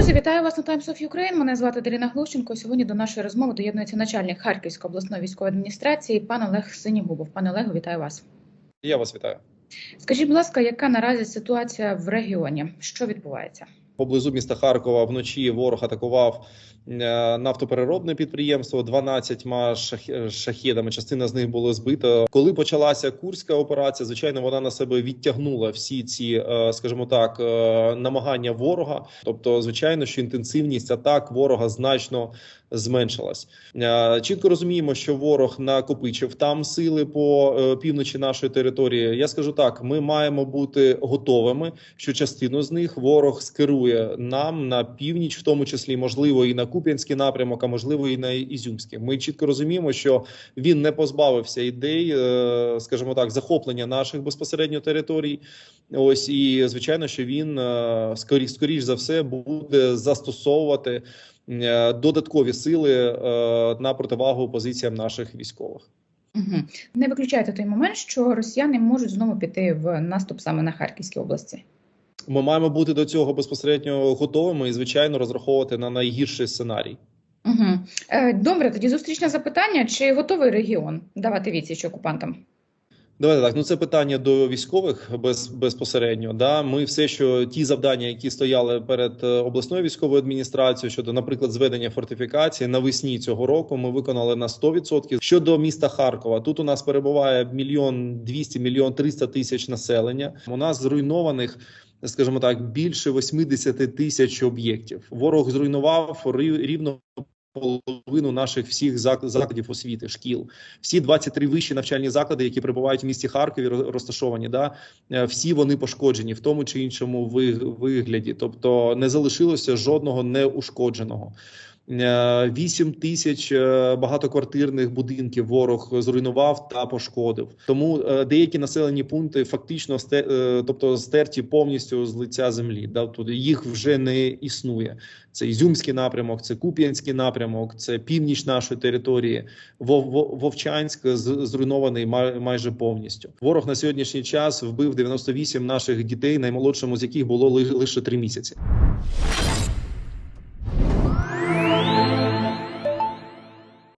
Друзі, вітаю вас на Times of Ukraine. Мене звати Даріна Глущенко. Сьогодні до нашої розмови доєднується начальник Харківської обласної військової адміністрації, пан Олег Синігубов. Пане Олегу, вітаю вас. Я вас вітаю. Скажіть, будь ласка, яка наразі ситуація в регіоні? Що відбувається? Поблизу міста Харкова вночі ворог атакував е, нафтопереробне підприємство 12 шах- шахедами. Частина з них було збито. Коли почалася курська операція, звичайно, вона на себе відтягнула всі ці, е, скажімо так, е, намагання ворога. Тобто, звичайно, що інтенсивність атак ворога значно зменшилась. Чітко розуміємо, що ворог накопичив там сили по півночі нашої території. Я скажу так: ми маємо бути готовими, що частину з них ворог скерує нам на північ, в тому числі можливо і на Куп'янський напрямок, а можливо і на Ізюмський. Ми чітко розуміємо, що він не позбавився ідей, е, скажімо так, захоплення наших безпосередньо територій. Ось і звичайно, що він е, скорі, скоріш за все буде застосовувати е, додаткові сили на противагу позиціям наших військових. Не виключайте той момент, що росіяни можуть знову піти в наступ саме на Харківській області. Ми маємо бути до цього безпосередньо готовими і, звичайно, розраховувати на найгірший сценарій. Угу. Добре, тоді зустрічне запитання: чи готовий регіон давати відсіч окупантам? Давайте так. Ну це питання до військових без безпосередньо. Да, ми все, що ті завдання, які стояли перед е, обласною військовою адміністрацією щодо, наприклад, зведення фортифікації навесні цього року, ми виконали на 100%. Щодо міста Харкова, тут у нас перебуває мільйон двісті, мільйон триста тисяч населення. У нас зруйнованих. Скажімо так, більше 80 тисяч об'єктів. Ворог зруйнував рів- рівно половину наших всіх закладів освіти, шкіл. Всі 23 вищі навчальні заклади, які перебувають в місті Харкові, розташовані, да е, всі вони пошкоджені в тому чи іншому ви- вигляді. Тобто не залишилося жодного неушкодженого. Е, 8 тисяч е, багатоквартирних будинків ворог зруйнував та пошкодив. Тому е, деякі населені пункти фактично е, тобто стерті повністю з лиця землі. Да, їх вже не існує. Це Ізюмський напрямок, це Куп'янський напрямок, це північ нашої території. Вов- Вов- Вовчанськ зруйнований май- майже повністю. Ворог на сьогоднішній час вбив 98 наших дітей, наймолодшому з яких було ли- лише три місяці.